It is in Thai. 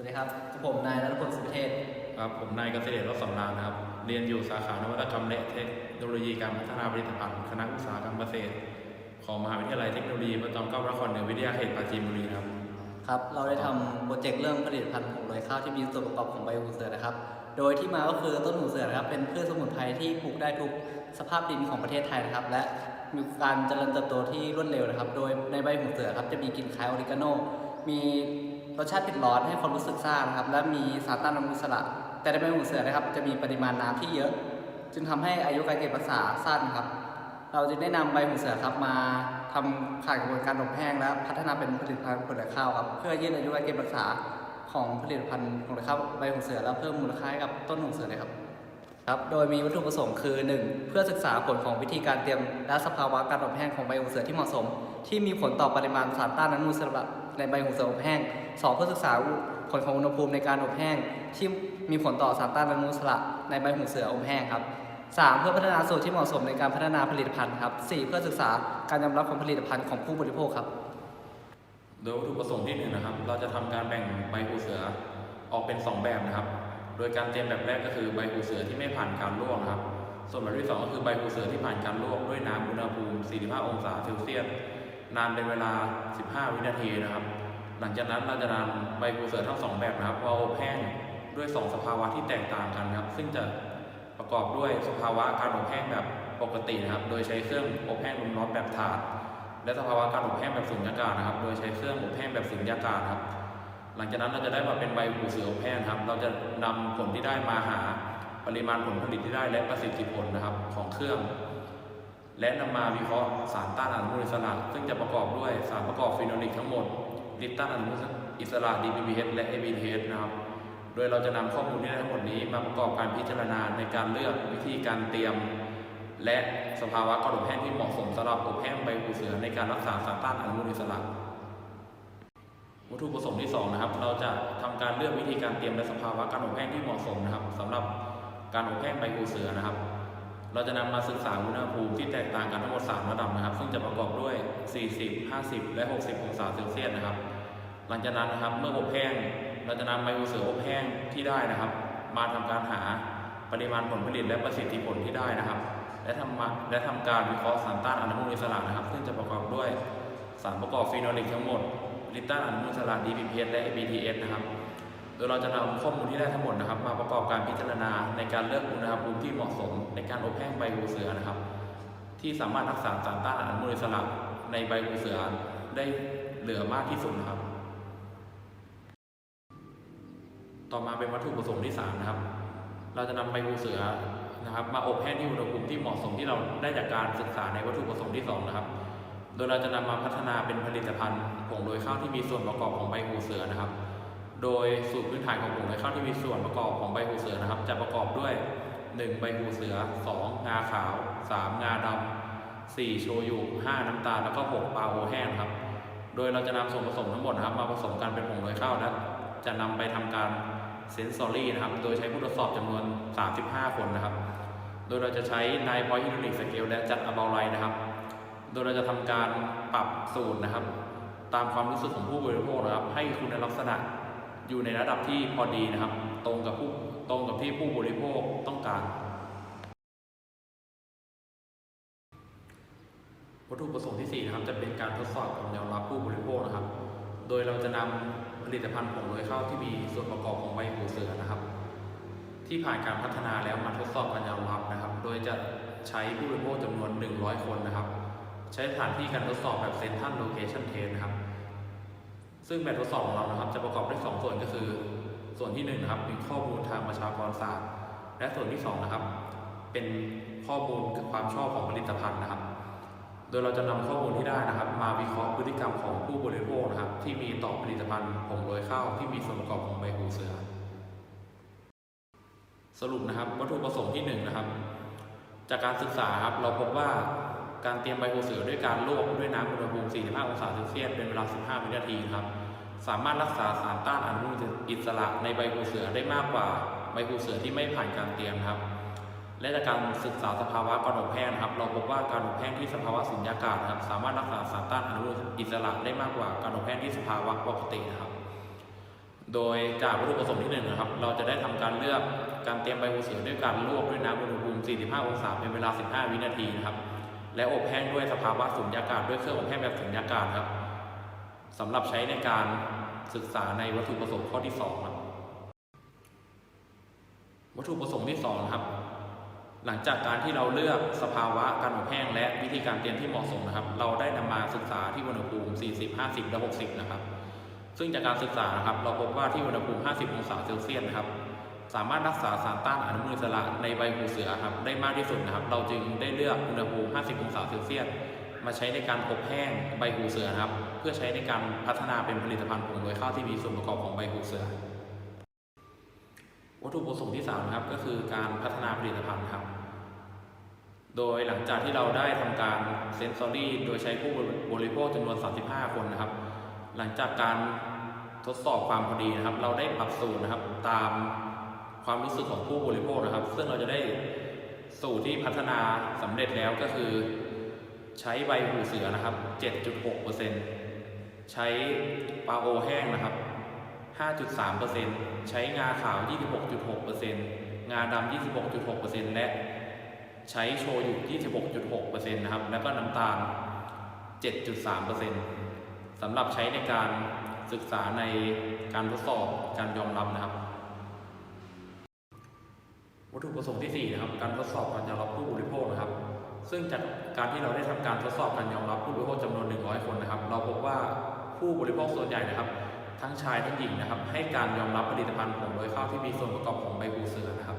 วัสดีครับผมนายนัทพลสุพิเทศครับผมนายเกษตรรถสำราญนะครับ เรียนอยู่สาขานวัตกรรมและเทคโนโลยีการพัฒนาผลิตภัณฑ์คณะอุตสาหกรรมเกษตร ของมหาวิทยาลัยเทคโนโลยีพระจอมเกล้านครเหนือวิทยาเขตปราจีนบุรีครับ ครับ เราได้ทำโปรเจกต์เรื่องผลิตภัณฑ์ผงโรยข้าวที่มีส่วนประกอบของใบหูเสือนะครับ โดยที่มาก็คือต้นหูเสือนะครับ เป็นพืชสมุนไพรที่ปลูกได้ทุกสภาพดินของประเทศไทยนะครับ และมีการเจริญเติบโตที่รวดเร็วนะครับ โดยในใบหูเสือครับจะมีกลิ่นคล้ายออริกาโน มี รสชาติเผ็ดร้อนให้ความรู้สึกซ่านะครับ และมีสารต้านอนุมูลอิสระ แต่ในใบหูเสือนะครับ จะมีปริมาณน้ำที่เยอะ จึงทำให้อายุการเก็บรักษาสั้นครับ เราจึงได้นำใบหูเสือครับมาทำผ่านกระบวนการอบแห้งและพัฒนาเป็นผลิตภัณฑ์ผลข้าวครับเพื่อยืดอายุการเก็บรักษาของผลิตภัณฑ์ผลข้าวใบหูเสือและเพิ่มมูลค่าให้กับต้นหูเสือเลยครับครับ โดยมีวัตถุประสงค์คือ 1. เพื่อศึกษาผลของวิธีการเตรียมและสภาวะการอบแห้งของใบหูเสือที่เหมาะสม ที่มีผลต่อปริมาณสารต้านอนุมูลอิสระ ในใบหูเสืออบแห้ง 2. เพื่อศึกษาผลของอุณหภูมิในการอบแห้ง ที่มีผลต่อสารต้านอนุมูลอิสระในใบหูเสืออบแห้งครับ 3. เพื่อพัฒนาสูตรที่เหมาะสมในการพัฒนาผลิตภัณฑ์ครับ 4. เพื่อศึกษาการยอมรับของผลิตภัณฑ์ของผู้บริโภคครับ โดยวัตถุประสงค์ที่หนึ่งนะครับ เราจะทำการแบ่งใบหูเสือออกเป็น 2 แบบนะครับ โดยการเตรียมแบบแรกก็คือใบหูเสือที่ไม่ผ่านการลวกนะครับ ส่วนแบบที่ 2 ก็คือใบหูเสือที่ผ่านการลวกด้วยน้ำอุณหภูมิ 45 องศาเซลเซียส นานเป็นเวลา 15 วินาทีนะครับ หลังจากนั้นเราจะนำใบหูเสือทั้งสองแบบนะครับมาอบแห้งด้วย 2 สภาวะที่แตกต่างกันครับ ซึ่งจะประกอบด้วยสภาวะการอบแห้งแบบปกตินะครับ โดยใช้เครื่องอบแห้งลมร้อนแบบถาด และสภาวะการอบแห้งแบบสุญญากาศนะครับ โดยใช้เครื่องอบแห้งแบบสุญญากาศครับ หลังจากนั้นเราจะได้มาเป็นใบหูเสืออบแห้งครับ เราจะนำผลที่ได้มาหาปริมาณผลผลิตที่ได้และประสิทธิผลนะครับของเครื่อง และนำมาวิเคราะห์สารต้านอนุมูลอิสระ ซึ่งจะประกอบด้วยสารประกอบฟีโนลิกทั้งหมดลิปตันอนุมูลอิสระ DPPH และ ABTH นะครับ โดยเราจะนำข้อมูลที่ได้ทั้งหมดนี้มาประกอบการพิจารณาในการเลือกวิธีการเตรียม และสภาวะการอบแห้งที่เหมาะสมสำหรับอบแห้งใบหูเสือในการรักษาสารต้านอนุมูลอิสระวัตถุประสงค์ที่2นะครับ เราจะทำการเลือกวิธีการเตรียมและสภาวะการอบแห้งที่เหมาะสมนะครับสำหรับการอบแห้งใบหูเสือนะครับ เราจะนำมาศึกษาอุณหภูมิที่แตกต่างกันทั้งหมด 3 ระดับนะครับ ซึ่งจะประกอบด้วย 40 50 และ 60 องศาเซลเซียสนะครับ หลังจากนั้นนะครับเมื่ออบแห้ง เราจะนำใบหูเสืออบแห้งที่ได้นะครับ มาทำการหาปริมาณผลผลิตและประสิทธิผลที่ได้นะครับ และทำและทำการวิเคราะห์สารต้านอนุมูลอิสระนะครับ ซึ่งจะประกอบด้วยสารประกอบฟีโนลิกทั้งหมดลิปตันอนุมูลอิสระ DPPS และ ABTS นะครับ ดยเราจะนำข้อมูลที่ได้ทั้งหมดนะครับ มาประกอบการพิจารณาในการเลือกอุณหภูมิที่เหมาะสม ในการอบแห้งใบหูเสือนะครับ ที่สามารถรักษาสารต้านอนุมูลอิสระในใบหูเสือได้เหลือมากที่สุดนะครับ ต่อมาเป็นวัตถุประสงค์ที่3นะครับ เราจะนำใบหูเสือนะครับ มาอบแห้งที่อุณหภูมิที่เหมาะสมที่เราได้จากการศึกษาในวัตถุประสงค์ที่ 2 นะครับ โดยเราจะนำมาพัฒนาเป็นผลิตภัณฑ์ผงโรยข้าวที่มีส่วนประกอบของใบหูเสือนะครับ โดยสูตรพื้นฐานของผงโรยข้าวที่มีส่วนประกอบของใบหูเสือนะครับ จะประกอบด้วย 1 ใบหูเสือ 2 งาขาว 3 งาดำ4โชยุ5น้ำตาลแล้วก็ 6ปลาโอแห้งครับ โดยเราจะนำส่วนผสมทั้งหมดนะครับ มาผสมกันเป็นผงโรยข้าวและจะนำไปทำการเซนซอรี่นะครับ โดยใช้ผู้ทดสอบจำนวน 35 คนนะครับ โดยเราจะใช้ไนพอยต์ฮิโดรลิกสเกลและจัดอะบาไลนะครับ โดยเราจะทำการปรับสูตรนะครับ ตามความรู้สึกของผู้บริโภคนะครับ ให้คุณลักษณะ อยู่ในระดับที่พอดีนะครับ ตรงกับผู้ตรงกับที่ผู้บริโภคต้องการ วัตถุประสงค์ที่ 4 นะครับ จะเป็นการทดสอบความยอมรับผู้บริโภคนะครับ โดยเราจะนำผลิตภัณฑ์ผงโรยข้าวที่มีส่วนประกอบของใบหูเสือนะครับ ที่ผ่านการพัฒนาแล้วมาทดสอบการยอมรับนะครับ โดยจะใช้ผู้บริโภคจำนวน 100 คนนะครับ ใช้สถานที่การทดสอบแบบเซนทันโลเคชันเทสนะครับ ซึ่งแบบทดสอบของเรานะครับ จะประกอบด้วย2ส่วนก็คือ ส่วนที่1นะครับเป็นข้อมูลทางประชากรศาสตร์ และส่วนที่2นะครับ เป็นข้อมูลความชอบของผลิตภัณฑ์นะครับ โดยเราจะนำข้อมูลที่ได้นะครับ มาวิเคราะห์พฤติกรรมของผู้บริโภคนะครับ ที่มีต่อผลิตภัณฑ์ผงโรยข้าวที่มีส่วนประกอบของใบหูเสือ สรุปนะครับ วัตถุประสงค์ที่1นะครับ จากการศึกษาครับเราพบว่า การเตรียมใบหูเสือด้วยการลวกด้วยน้ำอุณหภูมิ 45 องศาเซลเซียสเป็นเวลา 15 วินาทีนะครับ สามารถรักษาสารต้านอนุมูลอิสระในใบหูเสือได้มากกว่าใบหูเสือที่ไม่ผ่านการเตรียมครับ และจากการศึกษาสภาวะการอบแห้งครับ เราพบว่าการอบแห้งที่สภาวะสุญญากาศครับ สามารถรักษาสารต้านอนุมูลอิสระได้มากกว่าการอบแห้งที่สภาวะปกตินะครับ โดยจากวัตถุประสงค์ที่หนึ่งนะครับ เราจะได้ทำการเลือกการเตรียมใบหูเสือด้วยการลวกด้วยน้ำอุณหภูมิ 45 องศาเป็นเวลา 15 วินาทีนะครับ และอบแห้งด้วยสภาวะสุญญากาศด้วยเครื่องอบแห้งแบบสุญญากาศครับสำหรับใช้ในการศึกษาในวัตถุประสงค์ข้อที่สองครับวัตถุประสงค์ที่สองนะครับ หลังจากการที่เราเลือกสภาวะการอบแห้งและวิธีการเตรียมที่เหมาะสมนะครับ เราได้นำมาศึกษาที่อุณหภูมิ 40 50 และ 60 นะครับ ซึ่งจากการศึกษานะครับ เราพบว่าที่อุณหภูมิ 50 องศาเซลเซียสนะครับ สามารถรักษาสารต้านอนุมูลอิสระในใบหูเสือครับได้มากที่สุดนะครับ เราจึงได้เลือกอุณหภูมิ 50 องศาเซลเซียสมาใช้ในการอบแห้งใบหูเสือครับ เพื่อใช้ในการพัฒนาเป็นผลิตภัณฑ์ผงโดยข้าวที่มีส่วนประกอบของใบหูเสือ วัตถุประสงค์ที่3นะครับก็คือการพัฒนาผลิตภัณฑ์ครับ โดยหลังจากที่เราได้ทำการเซนซอรี่โดยใช้ผู้บริโภคจำนวน 35 คนนะครับ หลังจากการทดสอบความพอดีนะครับ เราได้ปรับสูตรนะครับตาม ความรู้สึกของผู้บริโภคนะครับ ซึ่งเราจะได้สูตรที่พัฒนาสำเร็จแล้วก็คือ ใช้ใบหูเสือนะครับ 7.6%ใช้ปลาโอแห้งนะครับ 5.3%ใช้งาขาว 26.6%งาดำ 26.6%และใช้โชยุ 26.6%นะครับ แล้วก็น้ำตาล 7.3%สำหรับใช้ในการศึกษาในการทดสอบการยอมรับนะครับ วัตถุประสงค์ที่ 4 นะครับ การทดสอบการยอมรับผู้บริโภคนะครับ ซึ่งจากการที่เราได้ทำการทดสอบการยอมรับผู้บริโภคจำนวน 100 คนนะครับ เราพบว่าผู้บริโภคส่วนใหญ่นะครับ ทั้งชายทั้งหญิงนะครับ ให้การยอมรับผลิตภัณฑ์ผงโดยข้าวที่มีส่วนประกอบของใบหูเสือนะครับ